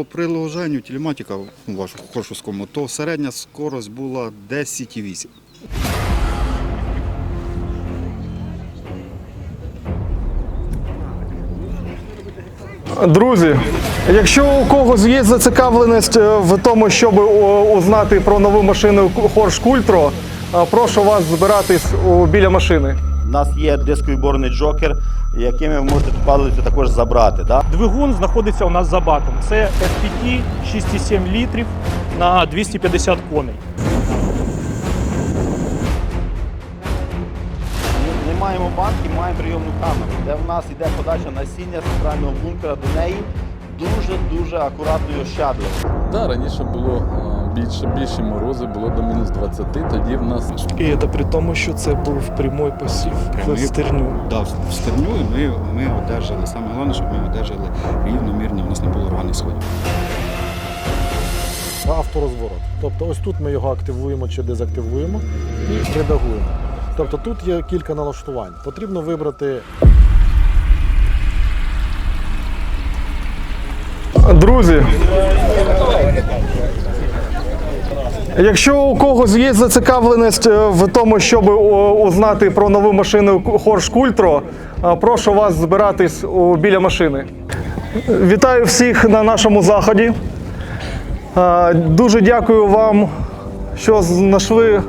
по приложенню телематика вашу Хоршовському, то середня скорость була 10,8. Друзі, якщо у когось є зацікавленість е, в тому, щоб узнати про нову машину Porsche Cultro, е, прошу вас збиратись біля машини. У нас є дисковіборний джокер, якими ви можете ту палицю також забрати. Да? Двигун знаходиться у нас за баком. Це FPT 6,7 літрів на 250 коней. Ми не маємо банки, маємо прийомну камеру, де в нас йде подача насіння з центрального бункера до неї дуже-дуже акуратно і ощадливо. Да, раніше було е, більше, більші морози, було до мінус 20, тоді в нас І це при тому, що це був прямий посів Прямий. в стерню. Да, в стерню ми, ми одержали, саме головне, щоб ми одержали рівномірно, у нас не було рваних сходів. авторозворот. Тобто ось тут ми його активуємо чи дезактивуємо і редагуємо. Тобто тут є кілька налаштувань. Потрібно вибрати Друзі, якщо у когось є зацікавленість е, в тому, щоб узнати про нову машину Porsche Cultro, е, прошу вас збиратись біля машини. Вітаю всіх на нашому заході. Е, Дуже дякую вам, що знайшли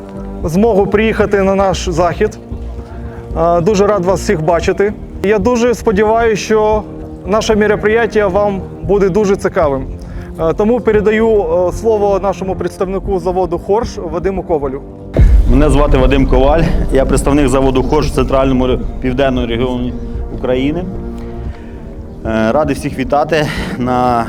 змогу приїхати на наш захід. Е, Дуже рад вас всіх бачити. Я дуже сподіваюся, що наше мероприятие вам буде дуже цікавим. Е, Тому передаю е, слово нашому представнику заводу Хорш Вадиму Ковалю. Мене звати Вадим Коваль, я представник заводу Хош в центральному південному регіоні України. Е, Радий всіх вітати на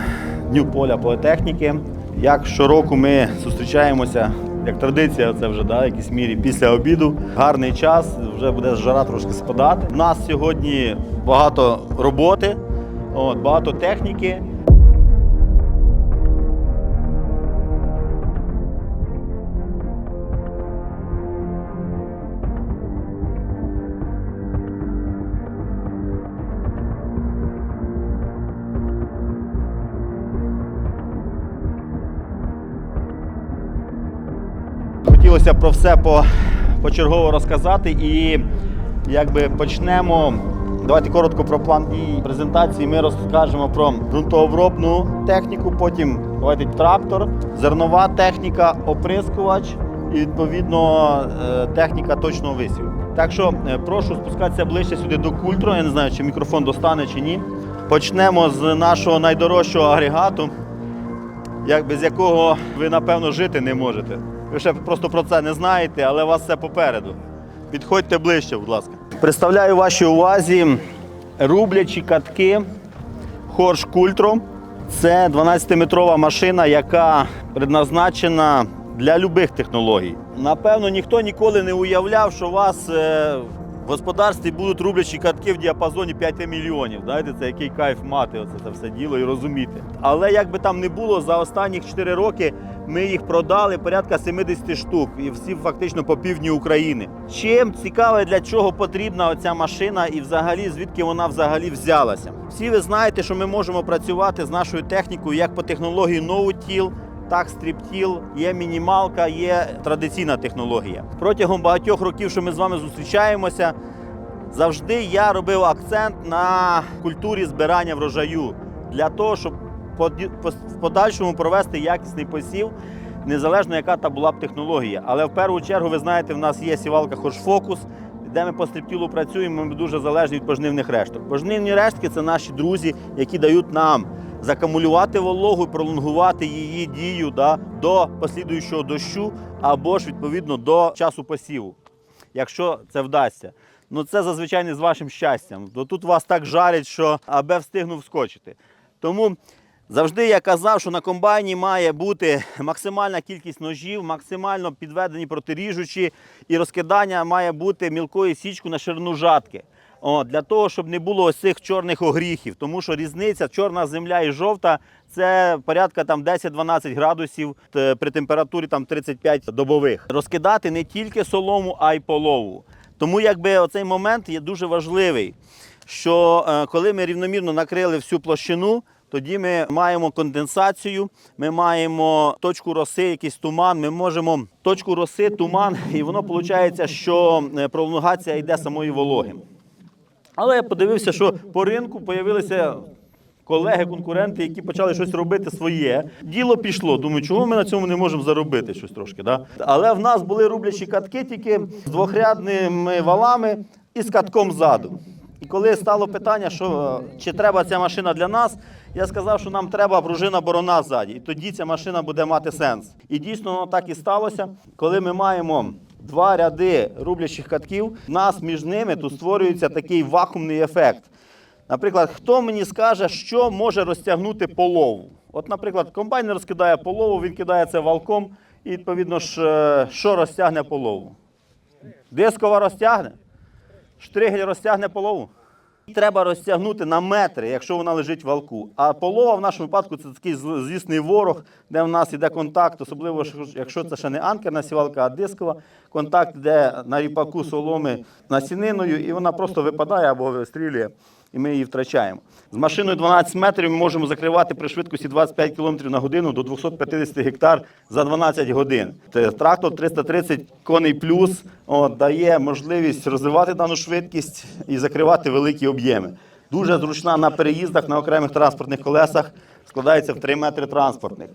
Дню поля політехніки. Як щороку ми зустрічаємося, як традиція, це вже да, в якійсь мірі після обіду. Гарний час, вже буде жара трошки спадати. У нас сьогодні багато роботи, от, багато техніки. Хотілося про все по, почергово розказати і якби почнемо. Давайте коротко про план дій презентації. Ми розкажемо про ґрунтообробну техніку, потім давайте трактор, зернова техніка, оприскувач і відповідно е, техніка точного висіву. Так що е, прошу спускатися ближче сюди до культуру. Я не знаю, чи мікрофон достане чи ні. Почнемо з нашого найдорожчого агрегату як без якого ви напевно жити не можете. Ви ще просто про це не знаєте, але у вас все попереду. Підходьте ближче, будь ласка. Представляю вашій увазі рублячі катки Хорш Культро. Це 12-метрова машина, яка предназначена для любих технологій. Напевно, ніхто ніколи не уявляв, що у вас е, в господарстві будуть рублячі катки в діапазоні 5 мільйонів. Знаєте, це який кайф мати оце це все діло і розуміти. Але як би там не було, за останні 4 роки ми їх продали порядка 70 штук, і всі фактично по півдні України. Чим цікаве, для чого потрібна оця машина, і взагалі звідки вона взагалі взялася? Всі ви знаєте, що ми можемо працювати з нашою технікою як по технології NoTill, так, стріптіл, є мінімалка, є традиційна технологія. Протягом багатьох років, що ми з вами зустрічаємося, завжди я робив акцент на культурі збирання врожаю для того, щоб в подальшому провести якісний посів, незалежно яка та була б технологія. Але в першу чергу, ви знаєте, в нас є сівалка Хоршфокус, де ми по стріптілу працюємо, ми дуже залежні від пожнивних решток. Пожнивні рештки це наші друзі, які дають нам закамулювати вологу і пролонгувати її дію да, до послідуючого дощу або ж відповідно до часу посіву, якщо це вдасться. Ну це зазвичай не з вашим щастям. То тут вас так жарять, що аби встигнув вскочити. Тому завжди я казав, що на комбайні має бути максимальна кількість ножів, максимально підведені протиріжучі, і розкидання має бути мілкої січку на ширину жатки. О, для того, щоб не було ось цих чорних огріхів, тому що різниця чорна земля і жовта це порядка там 10-12 градусів при температурі там 35 добових. Розкидати не тільки солому, а й полову. Тому якби оцей момент є дуже важливий, що е, коли ми рівномірно накрили всю площину, тоді ми маємо конденсацію, ми маємо точку роси, якийсь туман. Ми можемо точку роси, туман, і воно виходить, що е, пролонгація йде самої вологи. Але я подивився, що по ринку з'явилися колеги, конкуренти, які почали щось робити своє. Діло пішло. Думаю, чому ми на цьому не можемо заробити щось трошки. Да? Але в нас були рублячі катки тільки з двохрядними валами і з катком ззаду. І коли стало питання, що е, чи треба ця машина для нас, я сказав, що нам треба пружина борона ззаді. І тоді ця машина буде мати сенс. І дійсно воно так і сталося, коли ми маємо два ряди рублячих катків, в нас між ними тут створюється такий вакуумний ефект. Наприклад, хто мені скаже, що може розтягнути полову? От, наприклад, комбайн розкидає полову, він кидає це валком, і відповідно ж, е, що розтягне полову? Дискова розтягне? Штригель розтягне полову? Треба розтягнути на метри, якщо вона лежить в валку. А полова в нашому випадку це такий звісний ворог, де в нас іде контакт, особливо якщо це ще не анкерна сівалка, а дискова. Контакт йде на ріпаку соломи насіниною, і вона просто випадає або вистрілює, і ми її втрачаємо. З машиною 12 метрів ми можемо закривати при швидкості 25 км на годину до 250 гектар за 12 годин. Трактор 330 коней плюс дає можливість розвивати дану швидкість і закривати великі об'єми. Дуже зручна на переїздах на окремих транспортних колесах, складається в 3 метри транспортних.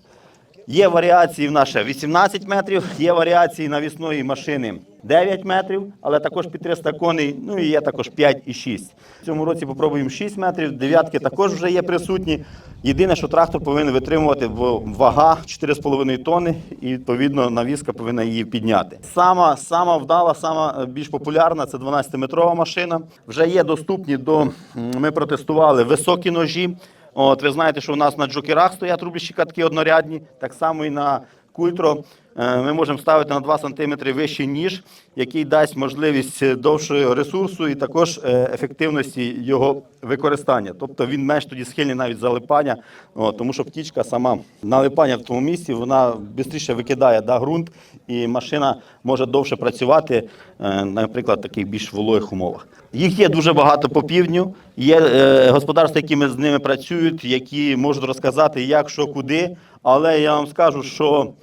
Є варіації в наше 18 метрів, є варіації навісної машини 9 метрів, але також під 300 коней, ну і є також 5 і 6. В цьому році попробуємо 6 метрів, дев'ятки також вже є присутні. Єдине, що трактор повинен витримувати вага 4,5 тонни, і відповідно навіска повинна її підняти. Сама, сама вдала, сама е, більш популярна це 12-метрова машина. Вже є доступні до ми протестували високі ножі. От ви знаєте, що у нас на джокерах стоять рублячі катки однорядні, так само і на культро. е, Ми можемо ставити на 2 см вищий ніж, який дасть можливість довшого ресурсу і також е, ефективності його використання. Тобто він менш тоді схильний навіть залипання, тому що птічка сама налипання в тому місці, вона швидше викидає да, ґрунт, і машина може довше працювати, е, наприклад, в таких більш вологих умовах. Їх є дуже багато по півдню. Є господарства, які ми з ними працюють, які можуть розказати, як, що, куди. Але я вам скажу, що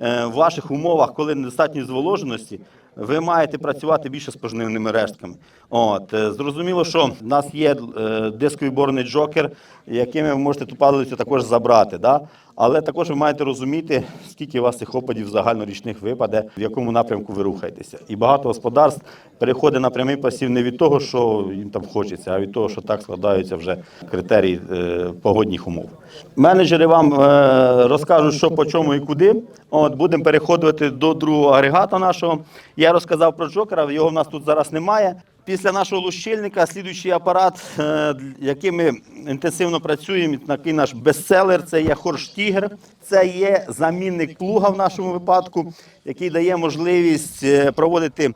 е, в ваших умовах, коли недостатньо зволоженості, ви маєте працювати більше з пожнивними рештками. От е, зрозуміло, що в нас є е, дисковий борний джокер, якими ви можете ту падалицю також забрати. Да? Але також ви маєте розуміти, скільки у вас цих опадів загальнорічних випаде, в якому напрямку ви рухаєтеся. І багато господарств переходить на прямий пасів не від того, що їм там хочеться, а від того, що так складаються вже критерії е, погодних умов. Менеджери вам е, розкажуть, що по чому і куди. От будемо переходити до другого агрегата нашого. Я розказав про джокера, його в нас тут зараз немає. Після нашого лущильника слідуючий апарат, е, яким ми інтенсивно працюємо, такий наш бестселер, це є Хорш Тігр. Це є замінник плуга в нашому випадку, який дає можливість е, проводити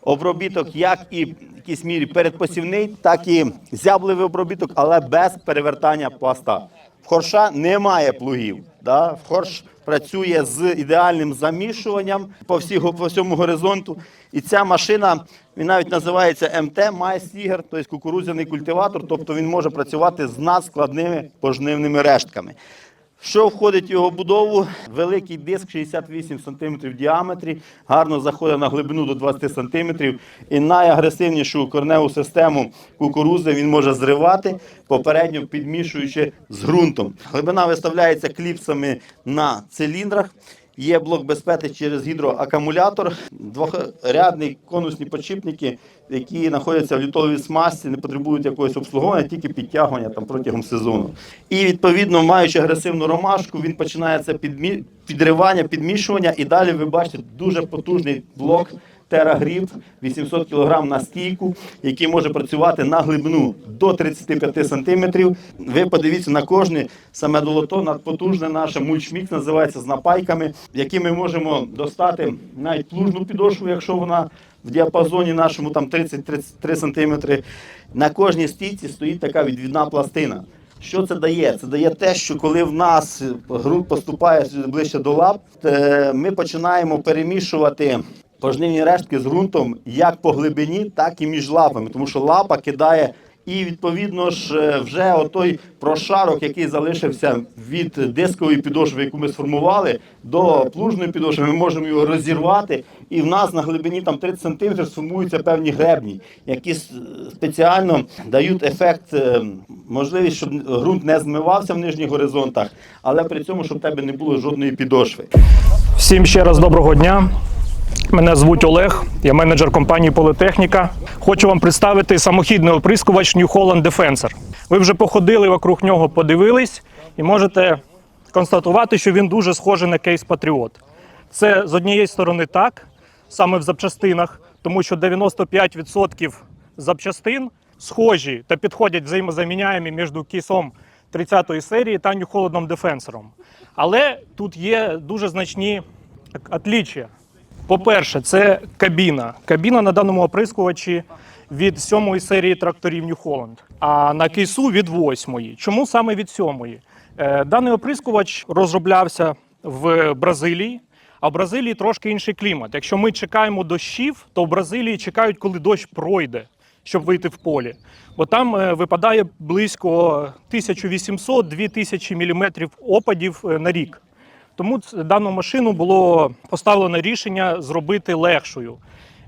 обробіток як і в якійсь мірі передпосівний, так і зябливий обробіток, але без перевертання пласта. В хорша немає плугів. Да? В хорш працює з ідеальним замішуванням по, всі, по всьому горизонту. І ця машина, він навіть називається МТ, Майстігер, тобто кукурудзяний культиватор, тобто він може працювати з надскладними пожнивними рештками. Що входить в його будову? Великий диск 68 см в діаметрі, гарно заходить на глибину до 20 см. І найагресивнішу корневу систему кукурузи він може зривати, попередньо підмішуючи з ґрунтом. Глибина виставляється кліпсами на циліндрах. Є блок безпеки через гідроакумулятор, двохрядні конусні подшипники, які знаходяться в літовій смазці, не потребують якогось обслуговування, тільки підтягування там протягом сезону. І відповідно, маючи агресивну ромашку, він починається підмі... підривання, підмішування, і далі ви бачите дуже потужний блок. Терагріп 800 кг на стійку, який може працювати на глибину до 35 см. Ви подивіться на кожне саме долото, надпотужне наше мульчмікс називається з напайками, які ми можемо достати навіть плужну підошву, якщо вона в діапазоні нашому там 30-33 см. На кожній стійці стоїть така відвідна пластина. Що це дає? Це дає те, що коли в нас ґрунт поступає ближче до лап, е, ми починаємо перемішувати пожнивні рештки з ґрунтом як по глибині, так і між лапами, тому що лапа кидає І відповідно ж е, вже отой прошарок, який залишився від дискової підошви, яку ми сформували, до плужної підошви, ми можемо його розірвати. І в нас на глибині там 30 см сформуються певні гребні, які спеціально дають ефект, е, можливість, щоб ґрунт не змивався в нижніх горизонтах, але при цьому, щоб в тебе не було жодної підошви. Всім ще раз доброго дня. Мене звуть Олег, я менеджер компанії Політехніка. Хочу вам представити самохідний оприскувач New Holland Defensor. Ви вже походили вокруг нього, подивились і можете констатувати, що він дуже схожий на кейс Patriot. Це з однієї сторони так, саме в запчастинах, тому що 95% запчастин схожі та підходять взаємозаміняємі між кейсом 30-ї серії та New Holland Defensor. Але тут є дуже значні отліччя. По-перше, це кабіна. Кабіна на даному оприскувачі від сьомої серії тракторів New Holland, а на кейсу від восьмої. Чому саме від сьомої? Е, Даний оприскувач розроблявся в Бразилії, а в Бразилії трошки інший клімат. Якщо ми чекаємо дощів, то в Бразилії чекають, коли дощ пройде, щоб вийти в полі. Бо там е, випадає близько 1800-2000 мм опадів е, на рік. Тому дану машину було поставлено рішення зробити легшою.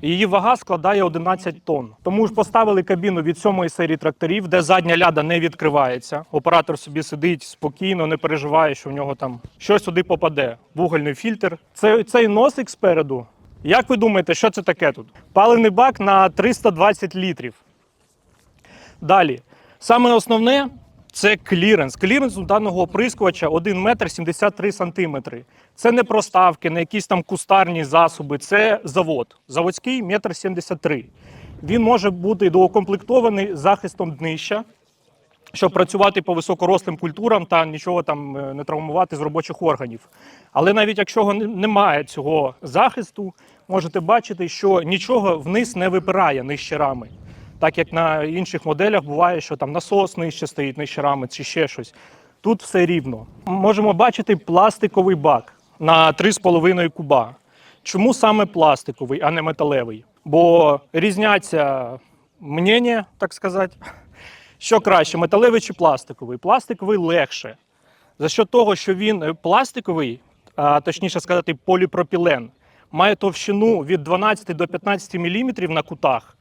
Її вага складає 11 тонн. Тому ж поставили кабіну від сьомої серії тракторів, де задня ляда не відкривається. Оператор собі сидить спокійно, не переживає, що в нього там щось сюди попаде. Вугольний фільтр. Це, цей носик спереду. Як ви думаєте, що це таке тут? Паливний бак на 320 літрів. Далі. Саме основне це кліренс. Кліренс у даного оприскувача 1 метр 73 сантиметри. Це не проставки, не якісь там кустарні засоби, це завод. Заводський метр 73. Він може бути доукомплектований захистом днища, щоб працювати по високорослим культурам та нічого там е, не травмувати з робочих органів. Але навіть якщо немає цього захисту, можете бачити, що нічого вниз не випирає нижче рами. Так як на інших моделях буває, що там насос нижче стоїть нижче рами чи ще щось. Тут все рівно. Можемо бачити пластиковий бак на 3,5 куба. Чому саме пластиковий, а не металевий? Бо різняться мнення, так сказати. Що краще, металевий чи пластиковий? Пластиковий легше. За що того, що він е, пластиковий, а точніше сказати, поліпропілен, має товщину від 12 до 15 мм на кутах,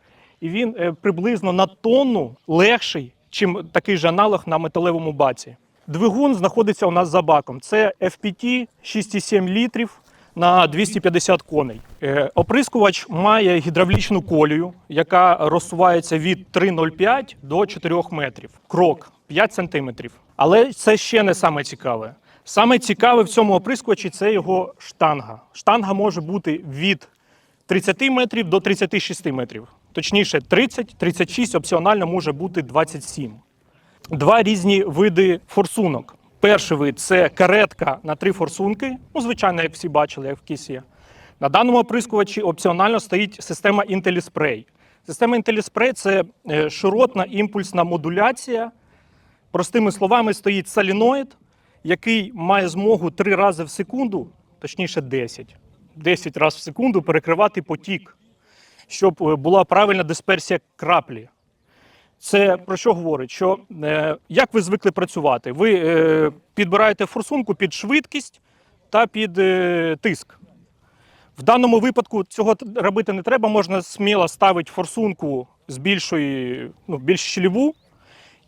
і він е, приблизно на тонну легший, чим такий же аналог на металевому баці. Двигун знаходиться у нас за баком. Це FPT 6,7 літрів на 250 коней. Е, Оприскувач має гідравлічну колію, яка розсувається від 3,05 до 4 метрів. Крок 5 сантиметрів. Але це ще не саме цікаве. Саме цікаве в цьому оприскувачі це його штанга. Штанга може бути від 30 метрів до 36 метрів. Точніше, 30, 36, опціонально може бути 27 два різні види форсунок. Перший вид це каретка на три форсунки. Ну, звичайно, як всі бачили, як в кісі. На даному оприскувачі опціонально стоїть система IntelliSpray. Система IntelliSpray – це е, широтна імпульсна модуляція. Простими словами, стоїть соліноїд, який має змогу три рази в секунду, точніше 10, 10 разів в секунду перекривати потік, щоб е, була правильна дисперсія краплі. Це про що говорить? Що е, як ви звикли працювати? Ви е, підбираєте форсунку під швидкість та під е, тиск. В даному випадку цього робити не треба. Можна сміло ставити форсунку з більшої, ну, більш щільову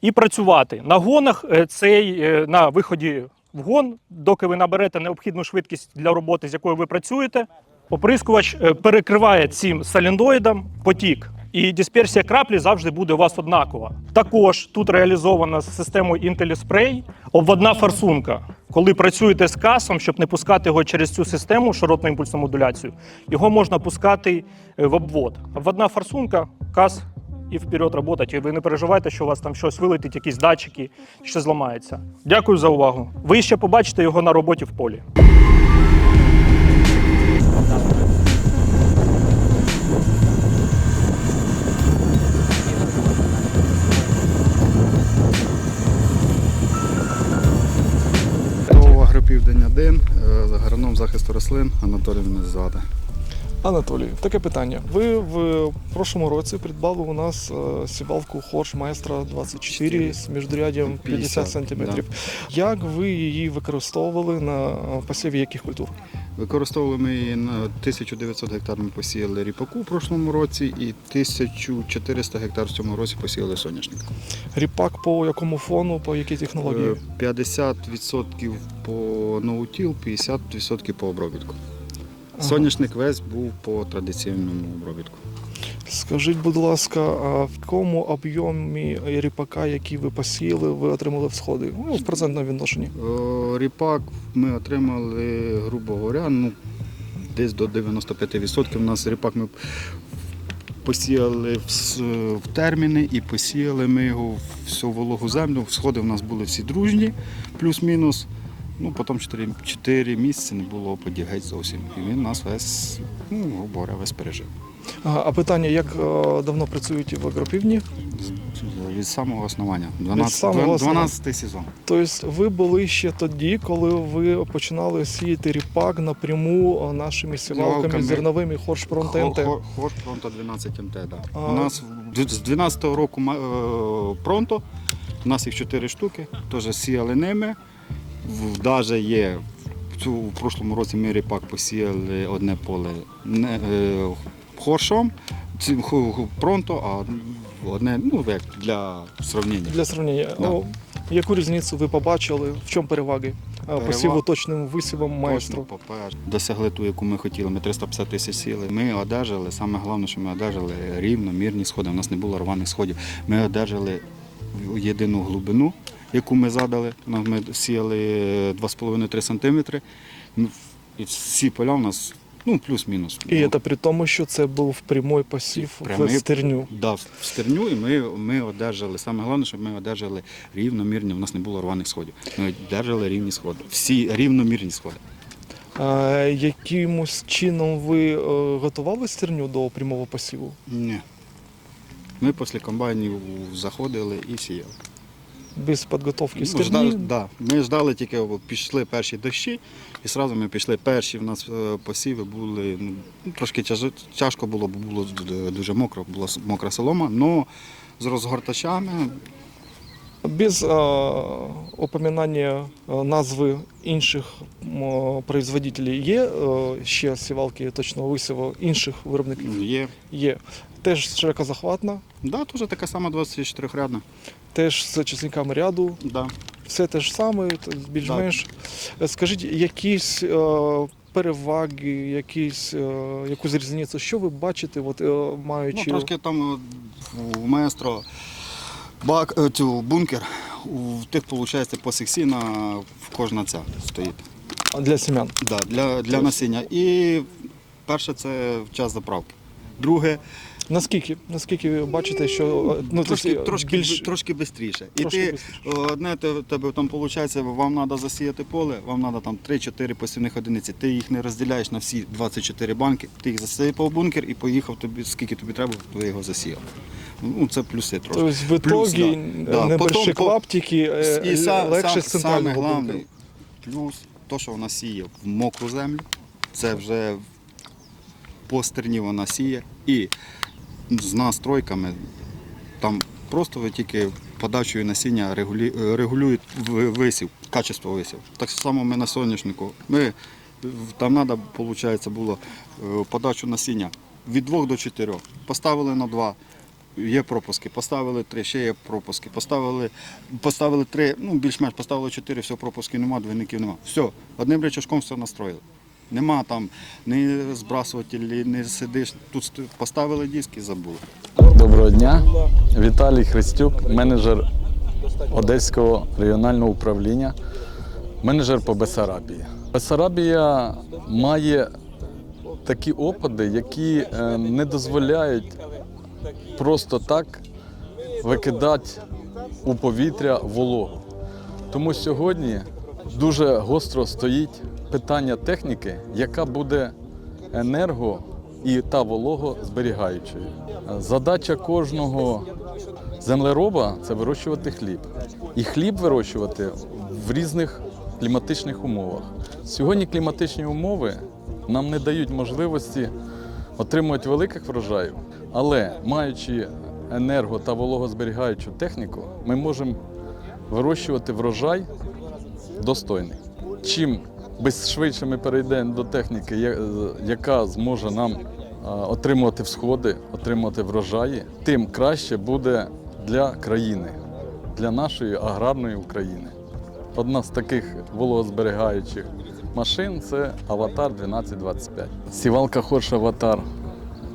і працювати. На гонах е, цей е, на виході в гон, доки ви наберете необхідну швидкість для роботи, з якою ви працюєте, оприскувач е, перекриває цим солендоїдом потік. І дисперсія краплі завжди буде у вас однакова. Також тут реалізована з системою IntelliSpray обводна форсунка. Коли працюєте з касом, щоб не пускати його через цю систему широтну імпульсну модуляцію, його можна пускати е, в обвод. Обводна форсунка, кас і вперед працювати. І ви не переживайте, що у вас там щось вилетить, якісь датчики, що зламається. Дякую за увагу. Ви ще побачите його на роботі в полі. 1», е, агроном захисту рослин Анатолій Незада. Анатолій, таке питання. Ви в прошлому році придбали у нас е, сівалку Хорш Майстра 24 з міжряддям 50 см. Як ви її використовували на е, посіві яких культур? Використовували ми її на 1900 гектар ми посіяли ріпаку в прошлому році і 1400 гектар в цьому році посіяли соняшник. Ріпак по якому фону, по якій технології? Е, 50% по ноутіл, 50% по обробітку. Соняшник весь був по традиційному обробітку. Скажіть, будь ласка, а в якому об'ємі ріпака, який ви посіяли, ви отримали всходи? Ну, в процентному відношенні. Е, Ріпак ми отримали, грубо говоря, ну, десь до 95%. У нас ріпак ми посіяли в, в терміни і посіяли ми його всю вологу землю. Сходи в нас були всі дружні, плюс-мінус. Ну, потім 4, 4 місяці не було опадів геть зовсім. І він нас весь, ну, говоря, весь пережив. А, а питання, як е, давно працюєте в агропівні? Від самого основання. 12, самого основання. 12 сезон. Тобто ви були ще тоді, коли ви починали сіяти ріпак напряму е, нашими сівалками зерновими Хоршпром ТНТ. Хо- Хош Пронто 12 МТ, да. А- У нас з 12-го року е, Пронто, у нас їх 4 штуки, теж сіяли ними. Даже є в прошлому році ми ріпак посіяли одне поле не, е, хоршом, Пронто, а одне, ну як для сравнення. Для сравнення, Да. о, яку різницю ви побачили? В чому переваги? Е, Посіву точним висівом майстру. досягли ту, яку ми хотіли. Ми 350 тисяч сіли. Ми одержали, саме головне, що ми одержали рівно, мірні сходи. У нас не було рваних сходів. Ми одержали єдину глибину, яку ми задали. Ну, Ми сіяли 2,5-3 сантиметри. Ну, І всі поля у нас ну, плюс-мінус. І це при тому, що це був прямий посів Прямий- в стерню. Да, в стерню, і ми, ми одержали. Саме головне, щоб ми одержали рівномірні. У нас не було рваних сходів. Ми одержали рівні сходи. Всі рівномірні сходи. А, якимось чином ви е, готували стерню до прямого посіву? Ні. Ми після комбайнів заходили і сіяли. Без підготовки Ну, ждали, да. Ми ждали тільки, пішли перші дощі, і одразу ми пішли. Перші в нас е, посіви були ну, трошки тяжко було, бо було дуже мокро, була мокра солома, але з розгортачами Без упоминання назви інших м, производителів є е, ще сівалки точного висіву інших виробників? є. Є. Теж широкозахватна, Да, теж така сама 24-рядна. теж з часниками ряду, Да. все те ж саме, більш-менш. Е, Скажіть, якісь е, переваги, якісь, якусь різницю, що ви бачите, от, е, Ну, маючи. трошки там у маестро бак, е, цю, бункер, у тих, виходить, по сексіна в кожна ця стоїть. Для сім'ян? Да, для, для насіння. І перше це час заправки. Друге, Наскільки? Наскільки ви бачите, що е, ну, трошки, тобто, трошки, більш... трошки швидше. І Трошки ти бистріше. одне те- тебе там виходить, вам треба засіяти поле, вам треба там 3-4 посівних одиниці. Ти їх не розділяєш на всі 24 банки, ти їх засипав бункер і поїхав тобі, скільки тобі треба, ти його засіяв. Ну, це плюси трошки. Тобто в итоге да. Да, небольші потім по- клаптики е, І сам, легше з центрального головне, плюс то, що вона сіє в мокру землю, це вже по стерні вона сіє. І з настройками там просто ви тільки подачею насіння регулюють висів, качество висів. Так само ми на соняшнику. Ми, там треба, виходить, було е, подачу насіння від 2 до 4. Поставили на 2. Є пропуски, поставили три, ще є пропуски. Поставили, поставили три, ну більш-менш поставили чотири, все, пропусків нема, двійників нема. Все, одним речашком все настроїли. Нема там ні збрасувателі, не сидиш. Тут ст- поставили диск і забули. Доброго дня. Віталій Христюк, менеджер Одеського регіонального управління, менеджер по Бесарабії. Бесарабія має такі опади, які е, не дозволяють просто так викидати у повітря вологу. Тому сьогодні дуже гостро стоїть питання техніки, яка буде енерго і та вологозберігаючою. Задача кожного землероба це вирощувати хліб. І хліб вирощувати в різних кліматичних умовах. Сьогодні кліматичні умови нам не дають можливості отримують великих врожаїв, але маючи енерго та вологозберігаючу техніку, ми можемо вирощувати врожай достойний. Чим швидше ми перейдемо до техніки, яка зможе нам отримувати всходи, отримувати врожаї, тим краще буде для країни, для нашої аграрної України. Одна з таких вологозберігаючих машин це Аватар 1225. Сівалка Хорш Аватар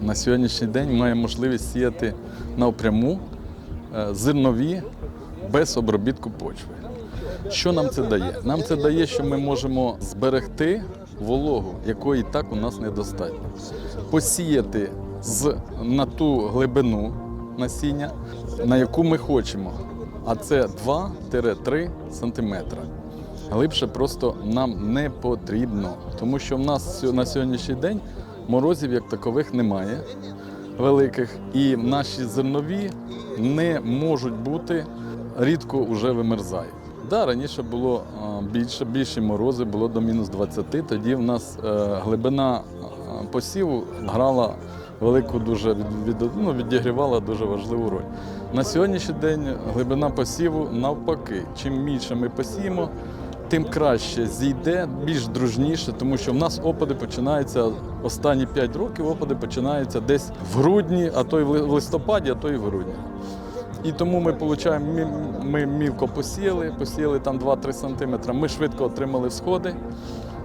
на сьогоднішній день має можливість сіяти напряму е, зернові без обробітку почви. Що нам це дає? Нам це дає, що ми можемо зберегти вологу, якої так у нас недостатньо. Посіяти з, на ту глибину насіння, на яку ми хочемо. А це 2-3 см. Глибше просто нам не потрібно, тому що в нас на сьогоднішній день морозів як такових немає великих, і наші зернові не можуть бути рідко вже вимерзають. Да, раніше було більше, більші морози, було до мінус 20, тоді в нас е, глибина посіву грала велику дуже від, ну, відігрівала дуже важливу роль. На сьогоднішній день глибина посіву навпаки. Чим більше ми посіємо, тим краще зійде, більш дружніше, тому що в нас опади починаються останні 5 років, опади починаються десь в грудні, а то й в листопаді, а то й в грудні. І тому ми получаємо, ми, мілко посіяли, посіяли там 2-3 см. Ми швидко отримали всходи.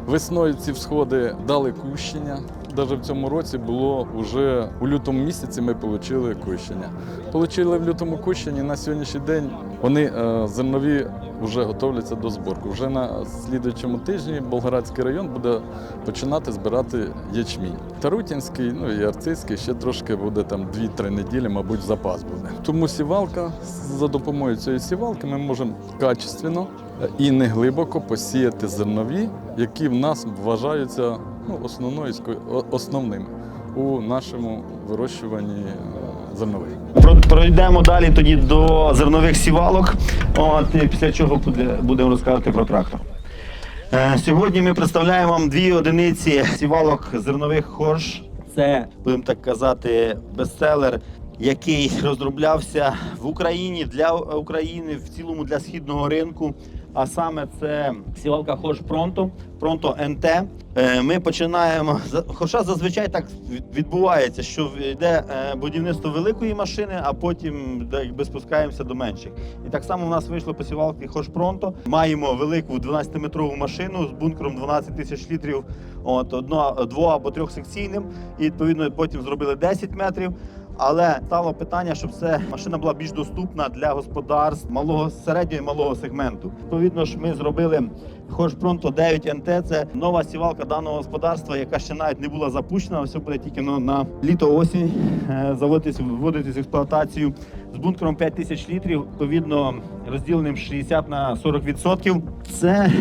Весною ці всходи дали кущення. Навіть в цьому році було вже у лютому місяці ми отримали кущення. Получили в лютому кущенні на сьогоднішній день вони е, зернові вже готовляться до зборку. Вже на слідуючому тижні Болградський район буде починати збирати ячмінь. Тарутінський, ну і Арцизький ще трошки буде там 2-3 неділі, мабуть, запас буде. Тому сівалка за допомогою цієї сівалки ми можемо качественно і не глибоко посіяти зернові, які в нас вважаються ну, основною ско- о- основними у нашому вирощуванні е, зернових. Про- Пройдемо далі тоді до зернових сівалок, от, після чого буде, будемо розказувати про трактор. Е, Сьогодні ми представляємо вам дві одиниці сівалок зернових хорш. Це, будемо так казати, бестселер, який розроблявся в Україні для України, в цілому для східного ринку. А саме це сівалка Хорш Пронто, Пронто НТ. Ми починаємо Хоча зазвичай так відбувається, що йде е, будівництво великої машини, а потім якби спускаємося до менших. І так само в нас вийшло по сівалки Хош Пронто. Маємо велику 12-метрову машину з бункером 12 тисяч літрів, от одно, дво або трьохсекційним. І відповідно потім зробили 10 метрів. Але стало питання, щоб це машина була більш доступна для господарств малого середнього і малого сегменту. Відповідно ж, ми зробили Хош Пронто 9 НТ. Це нова сівалка даного господарства, яка ще навіть не була запущена. Все буде тільки ну, на літо осінь е, заводитись, вводитись в експлуатацію з бункером 5 тисяч літрів. Відповідно, розділеним 60 на 40%. Це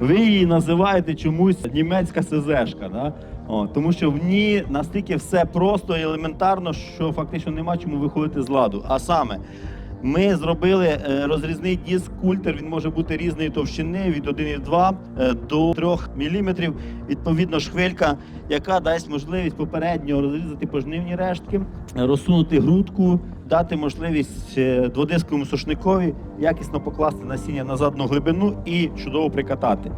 ви її називаєте чомусь німецька СЗшка. Да? О, тому що в ній настільки все просто і елементарно, що фактично нема чому виходити з ладу. А саме, ми зробили е, розрізний диск культер. Він може бути різної товщини від 1,2 е, до 3 мм. Відповідно, шхвелька, яка дасть можливість попередньо розрізати пожнивні рештки, розсунути грудку, дати можливість е, дводисковому сушникові якісно покласти насіння на задну глибину і чудово прикатати.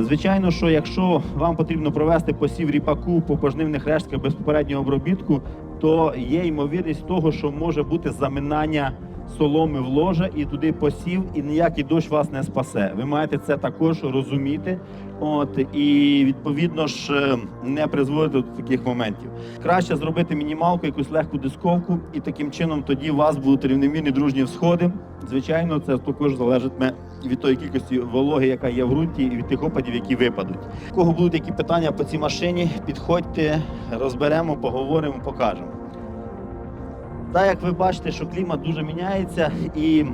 Звичайно, що якщо вам потрібно провести посів ріпаку по пожнивних рештках без попереднього обробітку, то є ймовірність того, що може бути заминання соломи в ложе і туди посів, і ніякий дощ вас не спасе. Ви маєте це також розуміти. От і відповідно ж е, не призводити до таких моментів. Краще зробити мінімалку, якусь легку дисковку, і таким чином тоді у вас будуть рівномірні дружні всходи. Звичайно, це також залежатиме від тої кількості вологи, яка є в ґрунті, і від тих опадів, які випадуть. У кого будуть які питання по цій машині, підходьте, розберемо, поговоримо, покажемо. Так як ви бачите, що клімат дуже міняється і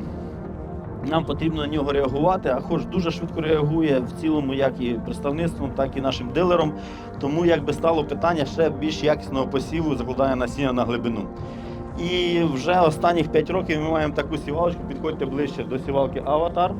нам потрібно на нього реагувати, а хоч дуже швидко реагує в цілому, як і представництвом, так і нашим дилером. Тому якби стало питання ще більш якісного посіву, закладання насіння на глибину. І вже останніх 5 років ми маємо таку сівалочку, підходьте ближче до сівалки Аватар.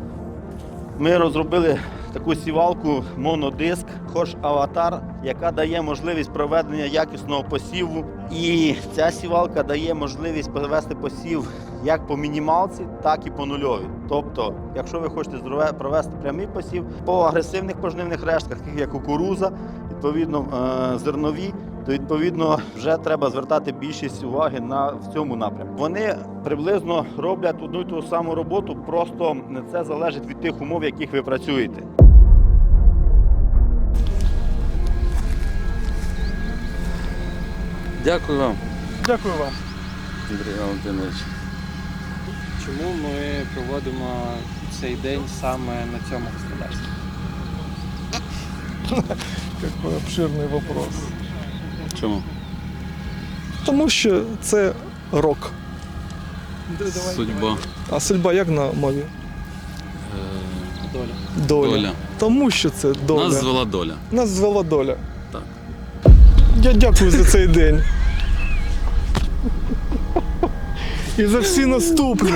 Ми розробили таку сівалку монодиск хош Аватар, яка дає можливість проведення якісного посіву. І ця сівалка дає можливість провести посів як по мінімалці, так і по нульовій. Тобто, якщо ви хочете провести прямий посів по агресивних пожнивних рештках, таких як кукуруза, відповідно е, зернові, то відповідно вже треба звертати більшість уваги на в цьому напрямку. Вони приблизно роблять одну й ту саму роботу, просто це залежить від тих умов, в яких ви працюєте. Дякую вам, Дякую вам. Андрій Валентинович. Чому ми проводимо цей день саме на цьому господарстві? Який обширний вопрос. Чому? Тому що це рок. Судьба. А сельба як на мові? Доля. Доля. Доля. Тому що це доля. Нас звела доля. Нас звела доля. Так. Я дякую за цей день. І за всі наступні.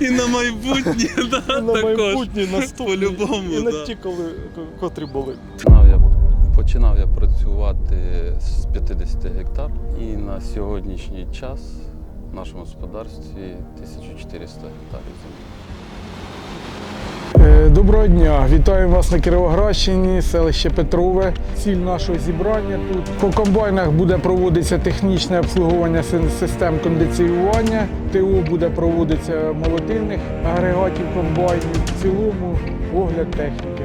І на майбутнє, да, на майбутні наступні. По-любому, І на да. ті, коли, котрі були. Починав я, працювати з 50 гектар і на сьогоднішній час в нашому господарстві 1400 гектарів землі. Е, Доброго дня! Вітаю вас на Кіровоградщині, селище Петрове. Ціль нашого зібрання тут. По комбайнах буде проводитися технічне обслуговування систем кондиціювання. ТО буде проводитися молотильних агрегатів комбайнів. В цілому огляд техніки.